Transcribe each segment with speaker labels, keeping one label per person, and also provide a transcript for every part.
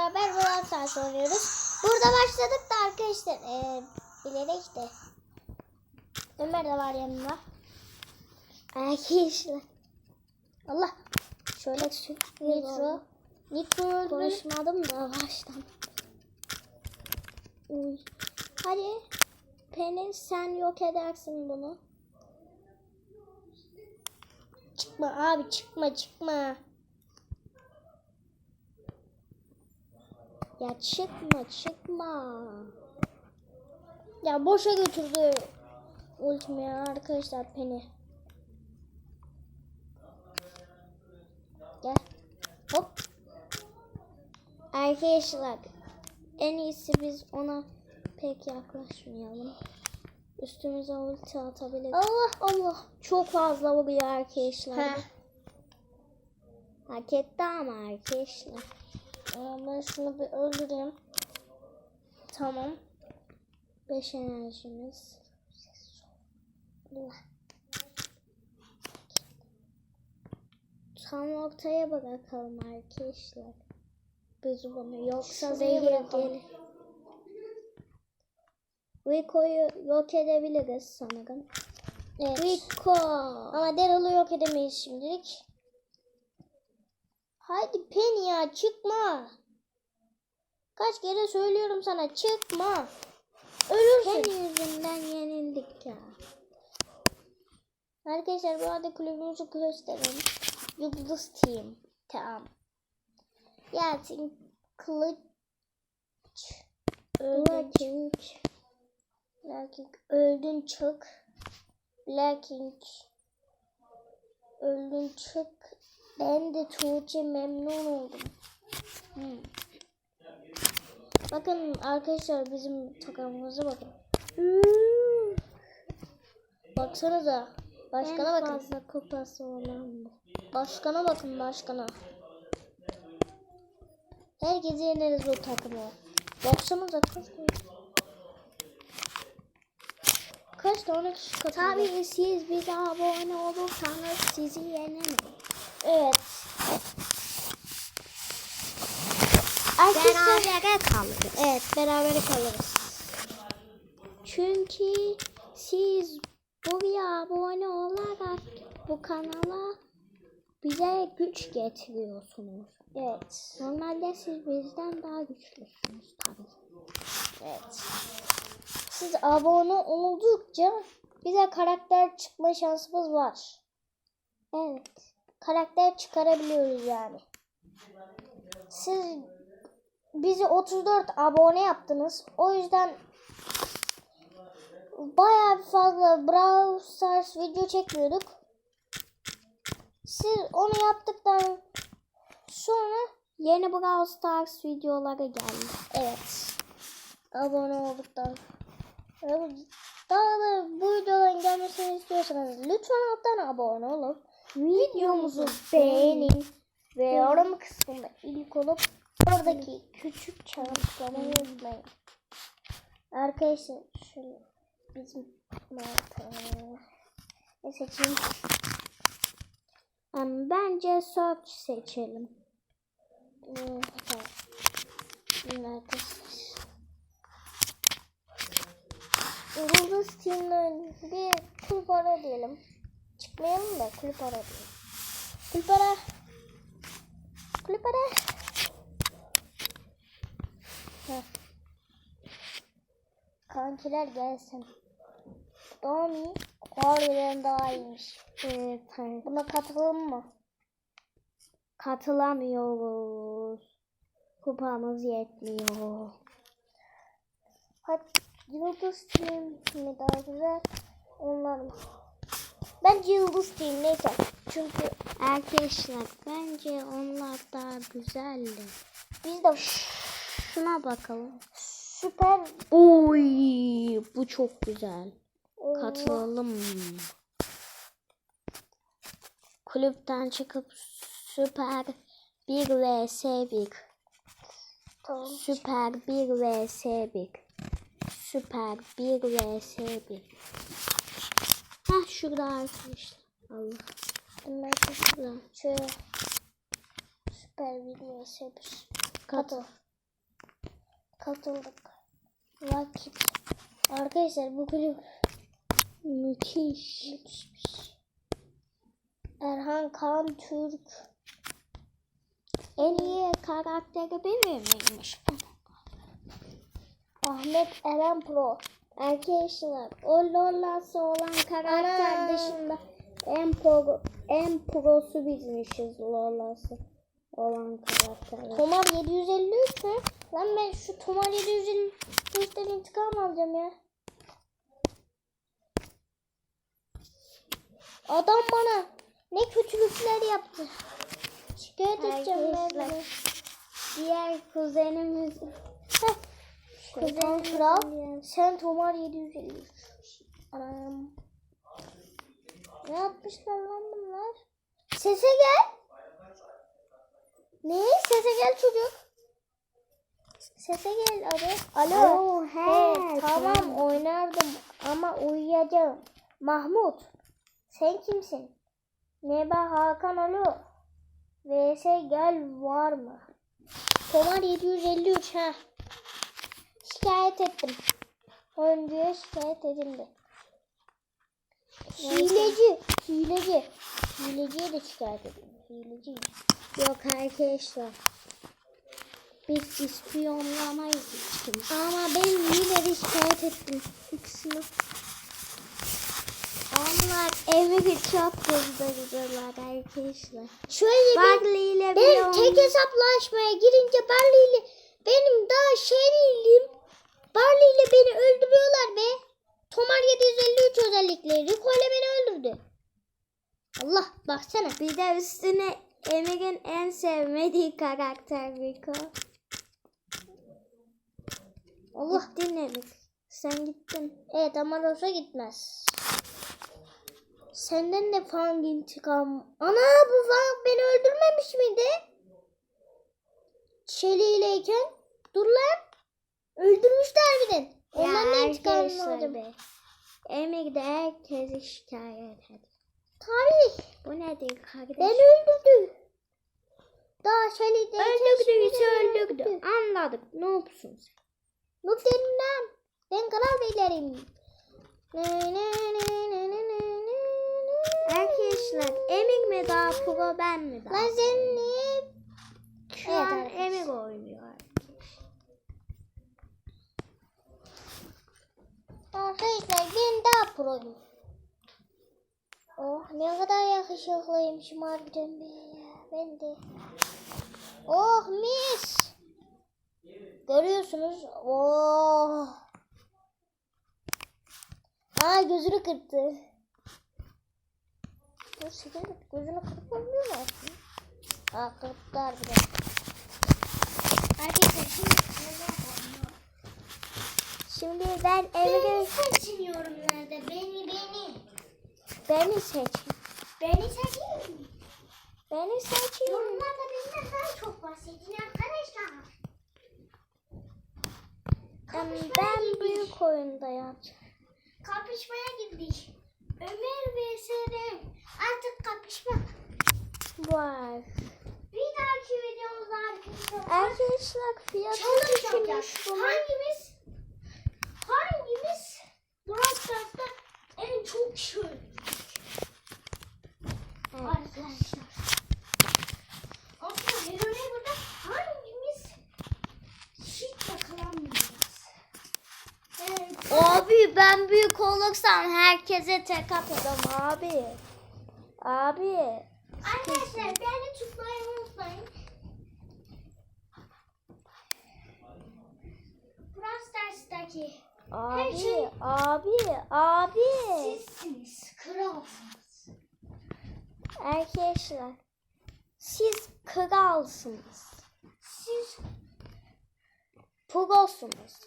Speaker 1: beraber Brawl Stars oynuyoruz. Burada başladık da arkadaşlar. Ee, bilerek de. Ömer de var yanımda. Arkadaşlar. Allah. Şöyle nitro. Nitro.
Speaker 2: Konuşmadım da baştan.
Speaker 1: Uy. Hadi. Pelin sen yok edersin bunu. Çıkma abi çıkma çıkma. Ya çıkma çıkma. Ya boşa götürdü ultimi arkadaşlar Penny. Gel. Hop. Arkadaşlar en iyisi biz ona pek yaklaşmayalım. Üstümüze ulti atabilir. Allah Allah. Çok fazla vuruyor arkadaşlar. Hak etti ama arkadaşlar. Aa, Ben şunu bir öldüreyim. Tamam. 5 enerjimiz. Allah. Tam ortaya bırakalım arkadaşlar. Biz bunu yoksa zehir gelir. Rico'yu yok edebiliriz sanırım.
Speaker 2: Evet.
Speaker 1: Rico. Ama Daryl'ı yok edemeyiz şimdilik. Haydi Penny ya çıkma. Kaç kere söylüyorum sana çıkma. Ölürsün.
Speaker 2: Penny yüzünden yenildik ya.
Speaker 1: Arkadaşlar bu arada kulübümüzü gösterelim. Yıldız Team. Tamam. Yeltin Kılıç Öldün
Speaker 2: King
Speaker 1: öldün çık. Black King öldün çık. Ben de Tuğçe memnun oldum. Hmm. Bakın arkadaşlar bizim takımımıza bakın. Baksanıza. Başkana
Speaker 2: en
Speaker 1: bakın.
Speaker 2: fazla kupası olan bu.
Speaker 1: Başkana bakın başkana. Herkese yeneriz o takımı. Baksanıza kaç. Kaç tane kişi katıldı?
Speaker 2: Tabii siz bize abone olursanız sizi yenemeyiz.
Speaker 1: Evet. Arkadaşlar.
Speaker 2: Berabere kalırız.
Speaker 1: Evet beraber kalırız.
Speaker 2: Çünkü siz buraya abone olarak bu kanala bize güç getiriyorsunuz.
Speaker 1: Evet.
Speaker 2: Normalde siz bizden daha güçlüsünüz tabii.
Speaker 1: Evet. Siz abone oldukça bize karakter çıkma şansımız var.
Speaker 2: Evet.
Speaker 1: Karakter çıkarabiliyoruz yani. Siz bizi 34 abone yaptınız. O yüzden bayağı bir fazla Brawl Stars video çekmiyorduk. Siz onu yaptıktan sonra
Speaker 2: Yeni Brawl Stars videoları geldi.
Speaker 1: Evet. Abone olduktan. Daha da bu videoların gelmesini istiyorsanız lütfen alttan abone olun. Videomuzu beğenin. Ve yorum kısmında ilk olup oradaki küçük çarpıklamayı unutmayın. Arkadaşlar şöyle bizim ne seçeyim?
Speaker 2: Em, Bence search seçelim.
Speaker 1: Hmm, tamam. Şimdi arkadaşlar. Yıldız Team'den bir kulüp ara diyelim. Çıkmayalım da kulüp ara diyelim. Kulüp ara. Kulüp ara. Heh. Kankiler gelsin. Domi Kore'den daha iyiymiş.
Speaker 2: Evet.
Speaker 1: Buna katılalım mı?
Speaker 2: Katılamıyoruz. Kupamız yetmiyor.
Speaker 1: Hadi Yıldız Team mi daha güzel? Onlar mı? Bence Yıldız Team neyse. Çünkü
Speaker 2: Arkadaşlar bence onlar daha güzeldi.
Speaker 1: biz de
Speaker 2: Şuna bakalım.
Speaker 1: süper
Speaker 2: Oy, bu çok güzel.
Speaker 1: oyuncu-
Speaker 2: Katılalım. Kulüpten çıkıp süper 1 vs 1.
Speaker 1: Tamam.
Speaker 2: Süper 1 vs 1. Süper 1 vs 1. Heh şurada arkadaşlar. Allah.
Speaker 1: Bunlar çok güzel. Şöyle süper video yapış.
Speaker 2: Katıl.
Speaker 1: Katıl. katıldık. Vakit. Arkadaşlar bu kulüp müthiş. Müthişmiş. Erhan Kaan Türk en iyi karakteri benim miymiş? Ahmet Eren Pro. Arkadaşlar o Lola'sı olan karakter
Speaker 2: Ana.
Speaker 1: dışında en pro, en prosu bizmişiz Lola'sı olan karakter. Tomar 753 mü? Lan ben şu Tomar 753'ten intikam alacağım ya. Adam bana ne kötülükler yaptı. Şikayet edeceğim ben. Diğer kuzenimiz. Kuzenim kral. Sen Tomar 753. Anam. Ne yapmışlar lan bunlar? Sese gel. Ne? Sese gel çocuk. Sese gel abi. Alo.
Speaker 2: Alo, he,
Speaker 1: He, tamam
Speaker 2: tamam.
Speaker 1: oynardım ama uyuyacağım. Mahmut. Sen kimsin? Ne ben Hakan alo. VS gel var mı? Tomar 753 ha. Şikayet ettim. Oyuncuya şikayet edildi. Hileci. Hileci. Hileciye de şikayet edildi. Hileci. Yok arkadaşlar. Biz ispiyonlamayız. Ama ben yine de şikayet ettim. İkisini. Onlar evi çok kızdırdılar arkadaşlar. Şöyle
Speaker 2: Barley ile
Speaker 1: ben tek hesaplaşmaya girince Barley ile benim daha şeriyim. Barley ile beni öldürüyorlar be. Tomar 753 özellikle. Rico ile beni öldürdü. Allah baksana.
Speaker 2: Bir de üstüne Emir'in en sevmediği karakter Rico.
Speaker 1: Allah.
Speaker 2: Emir. Sen gittin.
Speaker 1: Evet ama Rosa gitmez. Senden de Fang intikam. Ana bu Fang beni öldürmemiş miydi? Şeliyleyken. Dur lan. Öldürmüşler harbiden. Ondan ne intikamını
Speaker 2: arkadaşlar
Speaker 1: aldım?
Speaker 2: be. Emir de herkesi şikayet ediyor.
Speaker 1: Tarih.
Speaker 2: Bu nedir kardeş?
Speaker 1: Beni öldürdü. Daha Şeliyleyken.
Speaker 2: Öldürdüyse
Speaker 1: beni
Speaker 2: öldürdü. Anladık. Ne yapsın sen?
Speaker 1: Değilim lan. Ben kral beylerim.
Speaker 2: Arkadaşlar Emir mi daha pro ben mi daha?
Speaker 1: Lan sen niye
Speaker 2: Şu
Speaker 1: Evet
Speaker 2: an. Emir oynuyor.
Speaker 1: Arkadaşlar ben daha proyum. Oh ne kadar yakışıklıymışım harbiden be ya. Ben de. Oh mis. Görüyorsunuz. Oh. Aa gözünü kırptı. Dur sigaret gözünü kırıp olmuyor mu aslında? Aa kırptı harbiden. Arkadaşlar şimdi?
Speaker 2: Şimdi ben Emir'i
Speaker 1: seçmiyorum nerede? Beni beni.
Speaker 2: beni seç.
Speaker 1: Beni seçin.
Speaker 2: Beni seçin.
Speaker 1: Yorumlarda benden daha çok bahsedin arkadaşlar.
Speaker 2: Yani ben
Speaker 1: girdik.
Speaker 2: büyük oyunda yapacağım.
Speaker 1: Kapışmaya girdik. Ömer ve Serem. Artık kapışma.
Speaker 2: Var.
Speaker 1: Bir dahaki videomuzda arkadaşlar.
Speaker 2: Arkadaşlar fiyatı düşmüş bunun.
Speaker 1: Hangimiz hangimiz Brawl Stars'ta en çok şey
Speaker 2: Evet.
Speaker 1: arkadaşlar. Aslında Hello Neighbor'da hangimiz hiç yakalanmayacağız. Evet.
Speaker 2: Abi ben büyük olursam herkese tek atarım abi. Abi.
Speaker 1: Arkadaşlar beni tutmayı unutmayın. Brawl Stars'taki Her
Speaker 2: Abi,
Speaker 1: şey-
Speaker 2: abi, abi.
Speaker 1: sizsiniz, kralsınız.
Speaker 2: Arkadaşlar, siz kralsınız.
Speaker 1: Siz
Speaker 2: Prosunuz.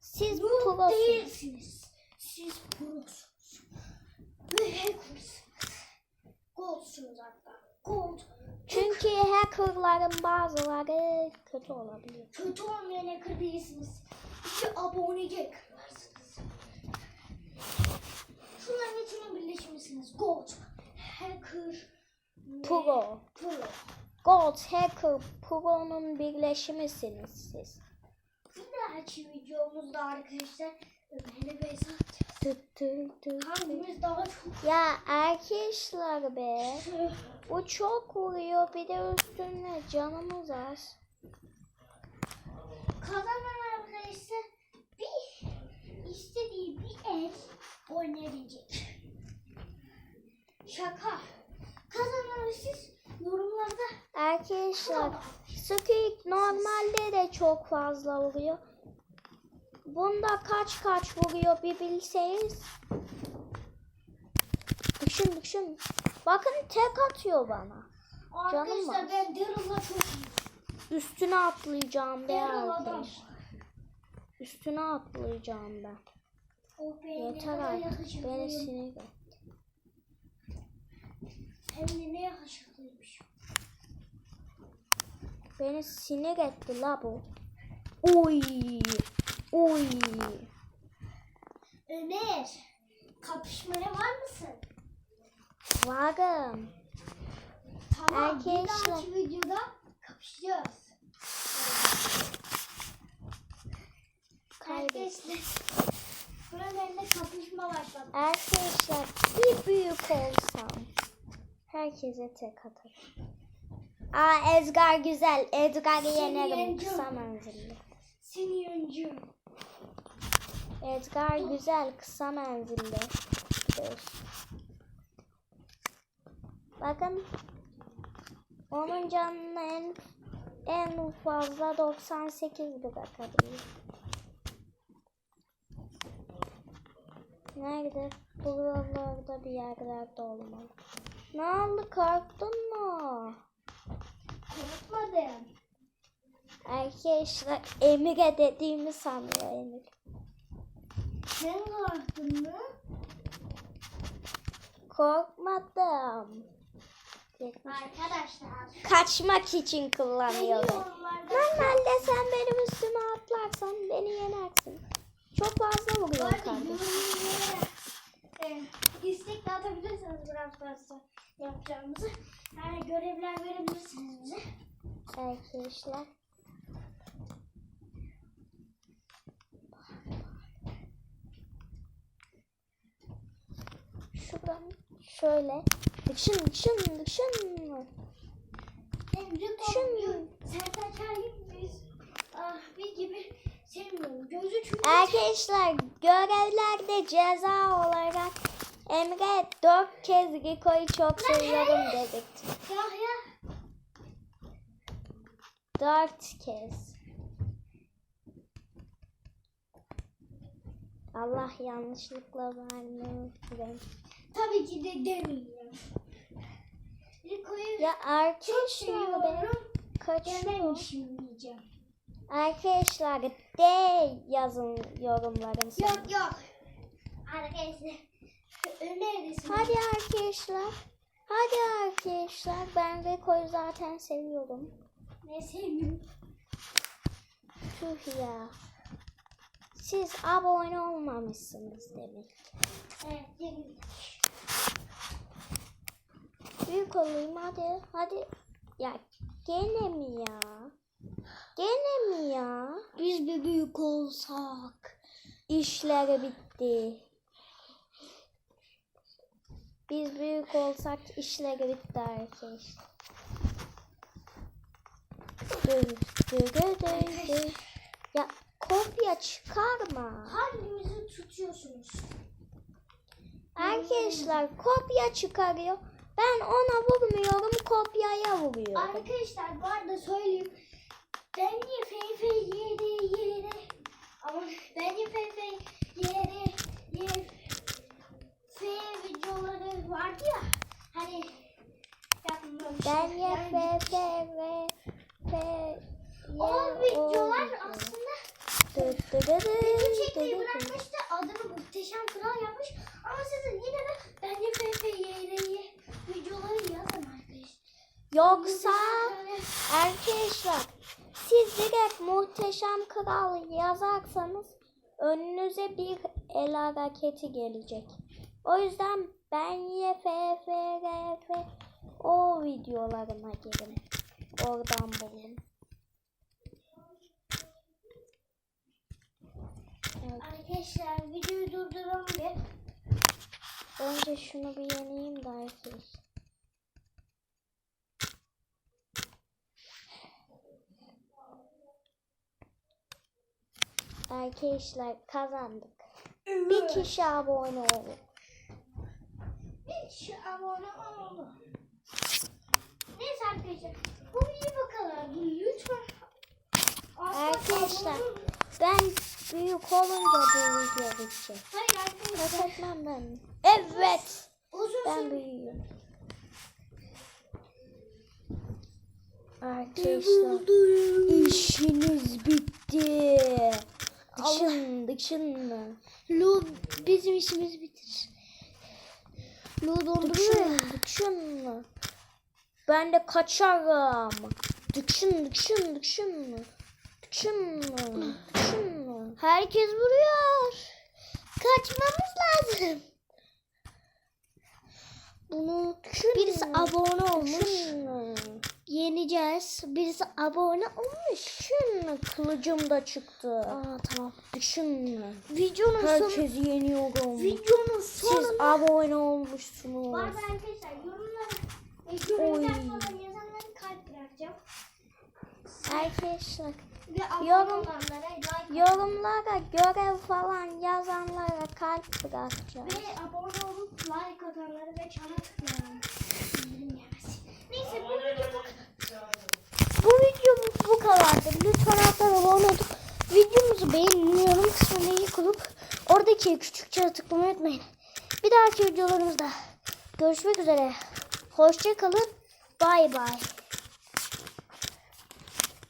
Speaker 2: Siz
Speaker 1: noob
Speaker 2: prosunuz.
Speaker 1: değilsiniz. Siz prosunuz. Ve hackersınız. Goldsunuz hatta. Gold.
Speaker 2: Çünkü hackerların bazıları kötü olabiliyor.
Speaker 1: Kötü olmayan hacker değilsiniz. İki abone hackerlarsınız. Şunların üçünün birleşimlisiniz. Gold. Hacker. ve
Speaker 2: Pro.
Speaker 1: Pro.
Speaker 2: Gold Hacker Pro'nun birleşimisiniz siz.
Speaker 1: Bir dahaki videomuzda arkadaşlar Ömer'le Beyza. Hangimiz daha çok
Speaker 2: Ya arkadaşlar be. Bu çok vuruyor bir de üstüne canımız az.
Speaker 1: kazanan arkadaşlar bir istediği bir el oynayabilecek. Şaka. Kazanan siz yorumlarda
Speaker 2: Arkadaşlar Squeak normalde de çok fazla vuruyor. Bunda kaç kaç vuruyor bir bilseniz. Düşün düşün. Bakın tek atıyor bana. Canım
Speaker 1: arkadaşlar
Speaker 2: var.
Speaker 1: ben Daryl'la çok iyiyim.
Speaker 2: Üstüne atlayacağım be arkadaş. Üstüne atlayacağım ben. Yeter artık. Beni sinir.
Speaker 1: Hem ne yakışıklıymış.
Speaker 2: Beni sinir etti la bu. Uy. Uy.
Speaker 1: Ömer, kapışmaya var mısın?
Speaker 2: Varım.
Speaker 1: Tamam, bir
Speaker 2: Arkadaşlar.
Speaker 1: dahaki videoda kapışacağız.
Speaker 2: Kaybettim.
Speaker 1: Arkadaşlar, Ömer'le kapışma başladı.
Speaker 2: Arkadaşlar bir büyük olsam herkese tek atarım. Aa Edgar güzel. Edgar'ı yenerim kısa menzilli.
Speaker 1: Seni yeneceğim.
Speaker 2: Edgar güzel kısa menzilli. Bakın onun canını en en fazla 98 bırakabilir. Nerede? Buralarda bir yerlerde olmalı. Ne oldu korktun mu?
Speaker 1: Korkmadım.
Speaker 2: Arkadaşlar Emir'e dediğimi sanıyor Emir.
Speaker 1: Sen korktun mu?
Speaker 2: Korkmadım.
Speaker 1: Arkadaşlar.
Speaker 2: Kaçmak için kullanıyorum. Normalde sen benim üstüme atlarsan beni yenersin. Çok fazla vuruyor kardeşim.
Speaker 1: istek de atabilirsiniz biraz fazla yapacağımızı. Yani görevler verebilirsiniz bize.
Speaker 2: Arkadaşlar. Şuradan şöyle. Dışın dışın dışın.
Speaker 1: Komşu, Sertaç Halim biz ah, bir gibi sevmiyorum. Gözü çünkü
Speaker 2: Arkadaşlar görevlerde ceza olarak Emre dört kez Riko'yu çok seviyorum dedik. Dört kez. Allah yanlışlıkla vermeyin.
Speaker 1: Tabii ki de demeyeceğim. Riko'yu
Speaker 2: Ya arkadaşlar be
Speaker 1: seviyorum.
Speaker 2: kaçıyor.
Speaker 1: Dememişim diyeceğim.
Speaker 2: Arkadaşlar de yazın yorumların
Speaker 1: Yok yok. Arkadaşlar.
Speaker 2: Hadi arkadaşlar. Hadi arkadaşlar. Ben Riko'yu zaten seviyorum.
Speaker 1: Ne sevmiyorum.
Speaker 2: Tüh ya. Siz abone olmamışsınız demek.
Speaker 1: Evet. yemin.
Speaker 2: Büyük olayım hadi. Hadi. Ya gene mi ya? Gene mi ya?
Speaker 1: Biz bir büyük olsak.
Speaker 2: İşleri bitti. Biz büyük olsak işleri bitti arkadaşlar. Ya kopya çıkarma.
Speaker 1: Hangimizi tutuyorsunuz?
Speaker 2: Arkadaşlar kopya çıkarıyor. Ben ona vurmuyorum, kopyaya vuruyorum.
Speaker 1: Arkadaşlar bu arada söyleyeyim. Ben niye FF yeri yeri ama ben niye FF yeri yeri F videoları vardı ya hani yapmamışlar.
Speaker 2: Ben ye
Speaker 1: Yani
Speaker 2: fe fe ve fe
Speaker 1: O
Speaker 2: ye,
Speaker 1: videolar
Speaker 2: o-
Speaker 1: aslında
Speaker 2: Dı dı dı dı,
Speaker 1: video
Speaker 2: dı
Speaker 1: çekmeyi
Speaker 2: dı dı.
Speaker 1: bırakmıştı. Adını muhteşem kral yapmış. Ama sizin yine de ben de FF yeri videoları yazın arkadaşlar.
Speaker 2: Yoksa
Speaker 1: Muhteşem Kral-
Speaker 2: arkadaşlar siz direkt muhteşem kral yazarsanız önünüze bir el hareketi gelecek. O yüzden ben ye fe o videolarına girin. Oradan bulun.
Speaker 1: arkadaşlar videoyu durduralım bir.
Speaker 2: Önce şunu bir yeneyim de arkadaşlar. Arkadaşlar kazandık. Bir kişi abone oldu.
Speaker 1: Bir kişi abone oldu. Neyse arkadaşlar. Bu videoyu bakalım. Lütfen.
Speaker 2: Arkadaşlar ben büyük olunca bu video bitecek.
Speaker 1: Hayır arkadaşlar.
Speaker 2: Ben. Evet.
Speaker 1: Uzun
Speaker 2: Ben büyüğüm. Arkadaşlar işiniz bitti. Dışın dışın.
Speaker 1: Lu bizim işimiz bitir. Lu donduruyor.
Speaker 2: Dışın. Ben de kaçarım. Dışın dışın dışın. Dışın dışın.
Speaker 1: Herkes vuruyor. Kaçmamız lazım. Bunu birisi abone olmuş.
Speaker 2: Dışın.
Speaker 1: Yeneceğiz. Birisi abone olmuş.
Speaker 2: Dışın. Kılıcım da çıktı.
Speaker 1: Aa tamam.
Speaker 2: Dışın.
Speaker 1: Videonun sonu
Speaker 2: Herkesi yeniyorum.
Speaker 1: videonun
Speaker 2: Siz
Speaker 1: sonunda
Speaker 2: abone olmuşsunuz.
Speaker 1: Var mı arkadaşlar yorumlara e, yorumlar falan yazanlara kalp bırakacağım.
Speaker 2: Arkadaşlar Yorum- yorumlara görev falan yazanlara kalp bırakacağım.
Speaker 1: ve abone olup like atanlara ve çana tıklayan. Neyse bu bu bu video bu, kadardı. Lütfen alttan abone olup videomuzu beğenin. Yorum kısmına iyi kurup oradaki küçük çana tıklamayı unutmayın. Bir dahaki videolarımızda görüşmek üzere. Hoşça kalın. Bay bay.